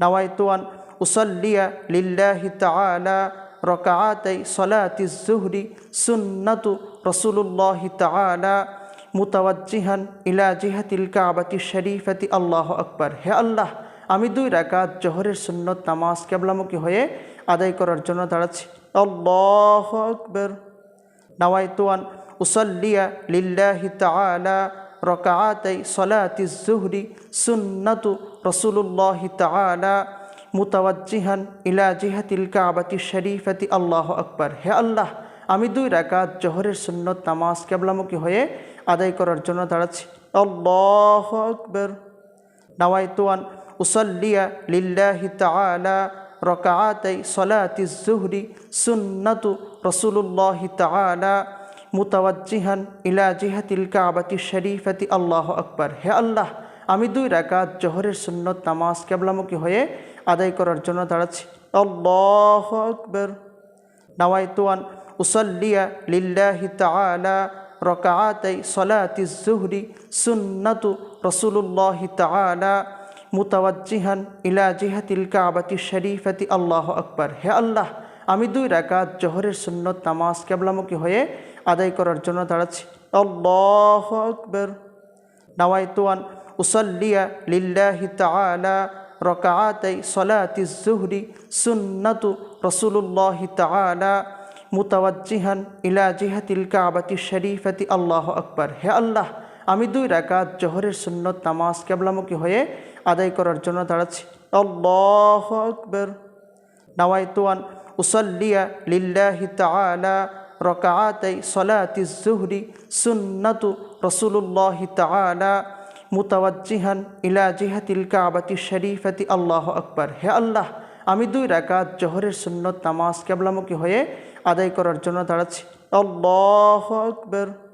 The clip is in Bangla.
নাওয়াইতুয়ান, উসল্লিয়া লিল্লাহি তাআলা রকাআতাই সলাতি জুহরি সুন্নাতু রসুলুল্লাহি তাআলা মুতাওয়াজ্জিহান ইলা জিহাতিল কাবাতি শরীফাতি। আল্লাহ আকবার। হে আল্লাহ, আমি দুই রাকাত জোহরের সুন্নত নামাজ কেবলামুখী হয়ে আদায় করার জন্য দাঁড়াচ্ছি। আল্লাহ আকবর। নাওয়াইতুয়ান, উসল্লিয়া লিল্লাহি তাআলা রকাআতাই সলাতি জুহরি সুন্নাতু রসুলুল্লাহি তাআলা মুতাওয়াজ্জিহান ইলা জিহাতিল কাবাতি শরীফাতি। আল্লাহ আকবার। হে আল্লাহ, আমি দুই রাকাত জোহরের সুন্নত নামাজ কেবলামুখী হয়ে আদায় করার জন্য দাঁড়াচ্ছি। আল্লাহ আকবর। নাওয়াইতুয়ান, উসল্লিয়া লিল্লাহি তাআলা রকাআতাই সলাতি জুহরি সুন্নাতু রসুলুল্লাহি তাআলা মুতাওয়াজ্জিহান ইলা জিহাতিল কাবাতি শরীফাতি, আল্লাহ আকবার। হে আল্লাহ, আমি দুই রাকাত জোহরের সুন্নত নামাজ কেবলামুখী হয়ে আদায় করার জন্য দাঁড়াচ্ছি। আল্লাহ আকবর। নাওয়াইতুয়ান উসল্লিয়া লিল্লাহি তাআলা রকাআতাই সলাতি জুহরি সুন্নাতু রসুলুল্লাহি তাআলা মুতাওয়াজ্জিহান ইলা জিহাতিল কাবাতি শরীফাতি, আল্লাহ আকবার। হে আল্লাহ, আমি দুই রাকাত জোহরের সুন্নত নামাজ কেবলামুখী হয়ে আদায় করার জন্য দাঁড়াচ্ছি। আল্লাহ আকবর। নাওয়াইতুয়ান, উসল্লিয়া লিল্লাহি তাআলা রকাআতাই সলাতি জুহরি সুন্নাতু রসুলুল্লাহি তাআলা মুতাওয়াজ্জিহান ইলা জিহাতিল কাবাতি শরীফাতি। আল্লাহ আকবর। হে আল্লাহ, আমি দুই রাকাত জোহরের সুন্নত নামাজ কেবলামুখী হয়ে আদায় করার জন্য দাঁড়াচ্ছি। আল্লাহ আকবর। নাওয়াইতুয়ান, উসল্লিয়া লিল্লাহি তাআলা রকাআতাই সলাতি জুহরি সুন্নাতু রসুল্লাহ তালা মুতাওয়াজ্জিহান ইলা জিহাতিল কাবাতি শরীফাতি। আল্লাহ আকবার। হে আল্লাহ, আমি দুই রাকাত জোহরের সুন্নত নামাজ কেবলামুখী হয়ে আদায় করার জন্য দাঁড়াচ্ছি। আল্লাহ আকবর। হয়ে